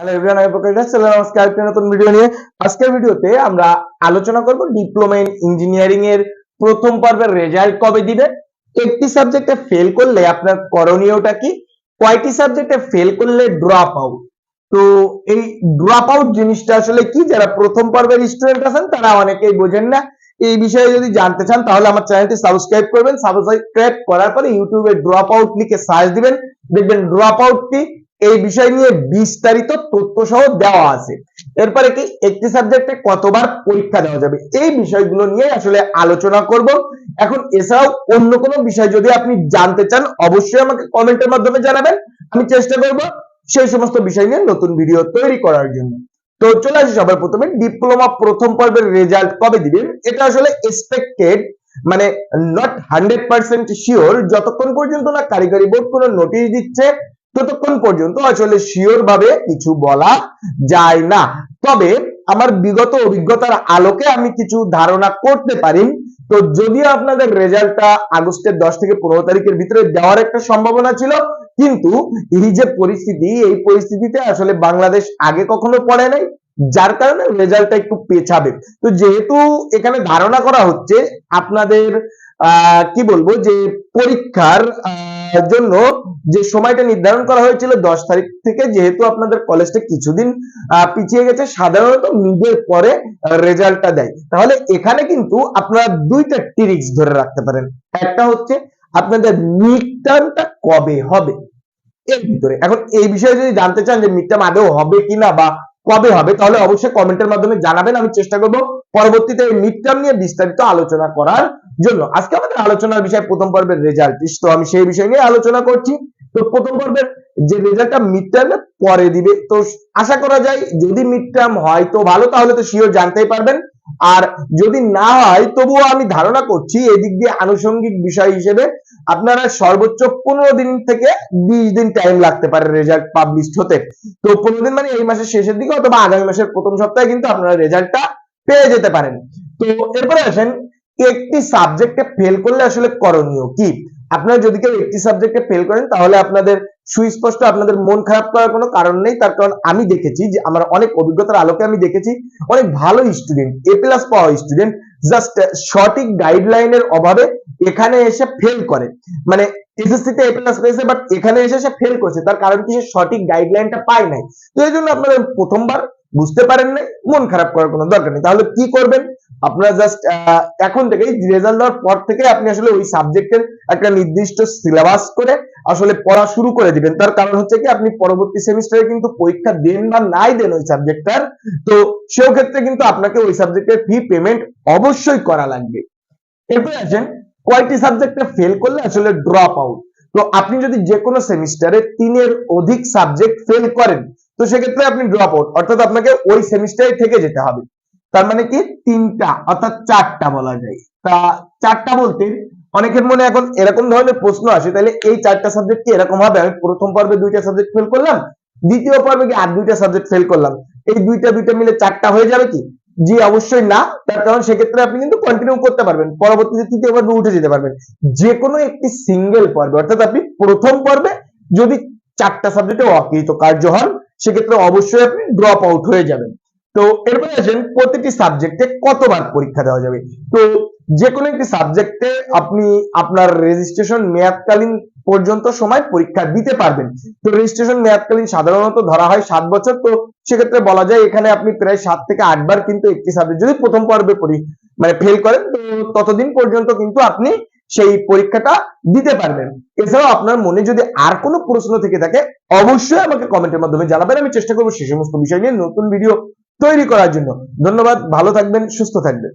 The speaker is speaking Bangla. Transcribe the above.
হ্যালো এভরিওয়ান আমি প্রথম পর্বের আউট জিনিসটা আসলে কি, যারা প্রথম পর্বের স্টুডেন্ট আছেন, তারা অনেকেই বোঝেন না। এই বিষয়ে যদি জানতে চান, তাহলে আমার চ্যানেলটি সাবস্ক্রাইব করবেন। সাবস্ক্রাইব করার পরে ইউটিউবে ড্রপ আউট লিখে সার্চ দিবেন। দেখবেন ড্রপ আউট এই বিষয় নিয়ে বিস্তারিত তথ্য সহ দেওয়া আছে। এরপরে কি একটি সাবজেক্টে কতবার পরীক্ষা দেওয়া যাবে? এই বিষয়গুলো নিয়ে আসলে আলোচনা করব। এখন এছাড়াও অন্য কোনো বিষয় যদি আপনি জানতে চান, অবশ্যই আমাকে কমেন্টের মাধ্যমে জানাবেন। আমি চেষ্টা করব সেই সমস্ত বিষয় নিয়ে নতুন ভিডিও তৈরি করার জন্য। তো চলে আসি সবার প্রথমে। ডিপ্লোমা প্রথম পর্বের রেজাল্ট কবে দিবেন এটা আসলে এক্সপেক্টেড মানে নট হান্ড্রেড পার্সেন্ট শিওর যতক্ষণ পর্যন্ত না কারিগরি বোর্ড কোনো নোটিশ দিচ্ছে ততক্ষণ পর্যন্ত আসলে শিওর ভাবে কিছু বলা যায় না। তবে আমার বিগত অভিজ্ঞতার আলোকে আমি কিছু ধারণা করতে পারি। তো যদি আপনাদের রেজাল্টটা আগস্টের দশ থেকে পনেরো তারিখের ভিতরে দেওয়ার একটা সম্ভাবনা ছিল, কিন্তু এই যে পরিস্থিতি, এই পরিস্থিতিতে আসলে বাংলাদেশ আগে কখনো পড়ে নাই। যার কারণে রেজাল্টটা একটু পেছাবে। তো যেহেতু এখানে ধারণা করা হচ্ছে আপনাদের কি বলব যে পরীক্ষার জন্য যে সময়টা নির্ধারণ করা হয়েছিল দশ তারিখ থেকে যেহেতু আপনাদের কলেজটা কিছুদিন পিছিয়ে গেছে, সাধারণত মিডের পরে রেজাল্টটা দেয়। তাহলে এখানে কিন্তু আপনারা দুইটা ট্রিক্স ধরে রাখতে পারেন। একটা হচ্ছে আপনাদের মিড টার্মটা কবে হবে? এর ভিতরে। এখন এই বিষয়ে যদি জানতে চান যে মিড টার্ম আদৌ হবে কিনা বা কবে হবে? তাহলে অবশ্যই কমেন্টের মাধ্যমে জানাবেন। আমি চেষ্টা করব পরবর্তীতে মিড টার্ম নিয়ে বিস্তারিত আলোচনা করার জন্য। আজকে আমাদের আলোচনার বিষয় প্রথম পর্বের রেজাল্ট তো আমি সেই বিষয় নিয়ে আলোচনা করছি। তো প্রথম পর্বের যে রেজাল্টটা মিড টার্মে পরে দিবে। তো আশা করা যায়, যদি মিড টার্ম হয় তো ভালো, তাহলে তো শিওর জানতেই পারবেন। আর যদি না হয়, তবুও আমি ধারণা করছি এদিক দিয়ে আনুষঙ্গিক বিষয় হিসেবে আপনারা সর্বোচ্চ পনেরো দিন থেকে বিশ দিন টাইম লাগতে পারে রেজাল্ট পাবলিশ হতে। তো পনেরো দিন মানে এই মাসের শেষের দিকে অথবা আগামী মাসের প্রথম সপ্তাহে কিন্তু আপনারা রেজাল্টটা পেয়ে যেতে পারেন। তো এরপরে আসেন, একটি সাবজেক্টে ফেল করলে আসলে করণীয় কি? আপনারা যদি কেউ একটি সাবজেক্টে ফেল করেন, তাহলে আপনাদের সুস্পষ্ট আপনাদের মন খারাপ করার কোনো কারণ নেই। তার কারণ আমি দেখেছি যে, আমার অনেক অভিজ্ঞতার আলোকে আমি দেখেছি, অনেক ভালো স্টুডেন্ট এ প্লাস পাওয়া স্টুডেন্ট জাস্ট সঠিক গাইডলাইনের অভাবে এখানে এসে ফেল করে। মানে এসএসসি তে এ প্লাস পেয়েছে বাট এখানে এসে সে ফেল করছে। তার কারণ কি? সে সঠিক গাইডলাইনটা পায় নাই। তো এই জন্য আপনারা প্রথমবার বুঝতে পারেন নাই, মন খারাপ করার কোনো দরকার নেই। তাহলে কি করবেন? আপনারা জাস্ট এখন থেকেই রেজাল্ট দেওয়ার পর থেকে আপনি আসলে ওই সাবজেক্টের একটা নির্দিষ্ট সিলেবাস করে আসলে পড়া শুরু করে দিবেন। তার কারণ হচ্ছে কি, আপনি পরবর্তী সেমিস্টারে কিন্তু পরীক্ষা দেন বা নাই দেন ওই সাবজেক্টটার তো সেও ক্ষেত্রে কিন্তু আপনাকে ওই সাবজেক্টের ফি পেমেন্ট অবশ্যই করা লাগবে। এরপরে আসেন, কয়টি সাবজেক্টে ফেল করলে আসলে ড্রপ আউট তো আপনি যদি যে কোনো সেমিস্টারে তিনের অধিক সাবজেক্ট ফেল করেন, তো সেক্ষেত্রে আপনি ড্রপ আউট অর্থাৎ আপনাকে ওই সেমিস্টারে থেকে যেতে হবে। তার মানে কি? তিনটা, অর্থাৎ চারটা বলা যায়। তা চারটা বলতে অনেকের মনে এখন এরকম ধরনের প্রশ্ন আসে, তাহলে এই চারটা সাবজেক্ট কি এরকম হবে? আমি প্রথম পর্বে দুইটা সাবজেক্ট ফেল করলাম, দ্বিতীয় পর্বে কি আর দুইটা সাবজেক্ট ফেল করলাম। এই দুইটা দুইটা মিলে চারটা হয়ে যাবে কি? জি, অবশ্যই না। তার কারণ সেক্ষেত্রে আপনি কিন্তু কন্টিনিউ করতে পারবেন। পরবর্তীতে তৃতীয় পর্বে উঠে যেতে পারবেন। যে কোনো একটি সিঙ্গেল পর্বে, অর্থাৎ আপনি প্রথম পর্বে যদি চারটা সাবজেক্টে অকৃত কার্য হন, সেক্ষেত্রে অবশ্যই আপনি ড্রপ আউট হয়ে যাবেন। তো এরপরে আসেন প্রতিটি সাবজেক্টে কতবার পরীক্ষা দেওয়া যাবে? তো যে কোনো একটি সাবজেক্টে আপনি আপনার রেজিস্ট্রেশন মেয়াদকালীন পর্যন্ত সময় পরীক্ষা দিতে পারবেন। তো রেজিস্ট্রেশন মেয়াদকালীন সাধারণত ধরা হয় সাত বছর। তো সেক্ষেত্রে বলা যায় এখানে আপনি প্রায় সাত থেকে আটবার কিন্তু একটি সাবজেক্ট যদি প্রথম পর্বে পড়ি মানে ফেল করেন, তো ততদিন পর্যন্ত কিন্তু আপনি সেই পরীক্ষাটা দিতে পারবেন। এছাড়াও আপনার মনে যদি আর কোনো প্রশ্ন থেকে থাকে, অবশ্যই আমাকে কমেন্টের মাধ্যমে জানাবেন। আমি চেষ্টা করব সেই সমস্ত বিষয় নিয়ে নতুন ভিডিও তৈরি করার জন্য। ধন্যবাদ ভালো থাকবেন সুস্থ থাকবেন।